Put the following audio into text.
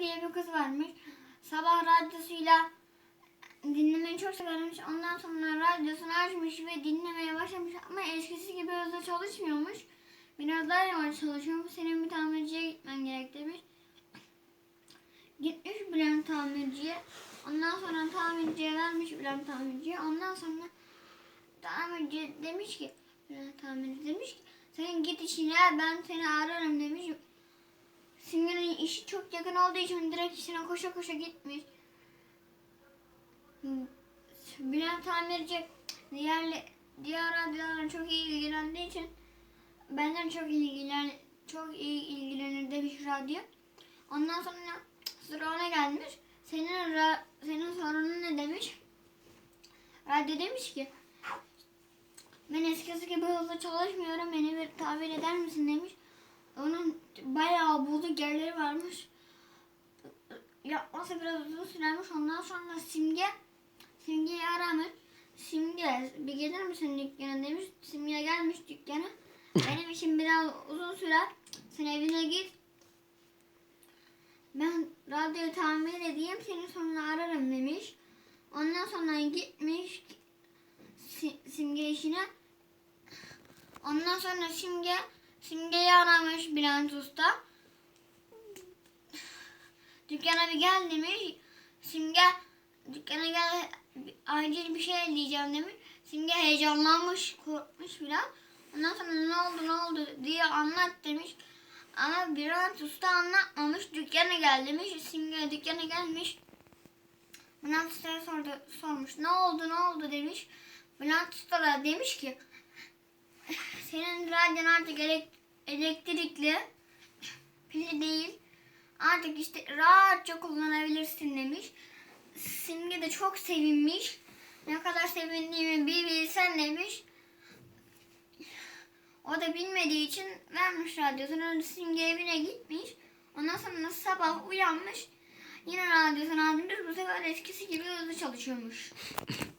Diye bir kız varmış. Sabah radyosuyla dinlemeyi çok severmiş. Ondan sonra radyosunu açmış ve dinlemeye başlamış. Ama eskisi gibi hızlı çalışmıyormuş. Biraz daha yavaş çalışıyormuş. Senin bir tamirciye gitmen gerek demiş. Gitmiş Bülent tamirciye. Ondan sonra tamirciye vermiş Bülent tamirciye. Ondan sonra tamirci demiş ki Bülent tamirci demiş ki sen git işine ben seni ararım demiş. Simge'nin işi çok yakın olduğu için direkt işine koşa koşa gitmiş. Bülent tamirci diğer diğer radyolarla çok iyi ilgilendiği için benden çok ilgilen çok iyi ilgilenir demiş radyo. Ondan sonra sıra ona gelmiş. Senin ra- senin sorunun ne demiş? Radyo demiş ki ben eskisi gibi hızlı çalışmıyorum. Beni bir tabir eder misin demiş. Yapması biraz uzun sürermiş. Ondan sonra Simge Simge'yi aramış. Simge bir gelir misin dükkana demiş. Simge gelmiş dükkana. Benim işim biraz uzun sürer. Sen evine git. Ben radyoyu tamir edeyim seni sonra ararım demiş. Ondan sonra gitmiş Si- Simge işine. Ondan sonra Simge Simge'yi aramış Bülent Usta. Dükkana bir gel demiş. Simge dükkana gel acil bir şey diyeceğim demiş. Simge heyecanlanmış, korkmuş biraz. Ondan sonra ne oldu ne oldu diye anlat demiş. Ama Bülent Usta anlatmamış. Dükkana gel demiş. Simge dükkana gelmiş. Bülent Usta'ya sordu, sormuş. Ne oldu ne oldu demiş. Bülent Usta da demiş ki senin radyon artık elek- elektrikli pili değil. Artık işte rahatça kullanabilirsin demiş. Simge de çok sevinmiş. Ne kadar sevindiğimi bir bilsen demiş. O da bilmediği için vermiş radyosunu. Simge evine gitmiş. Ondan sonra sabah uyanmış. Yine radyosunu almış. Bu sefer eskisi gibi hızlı çalışıyormuş.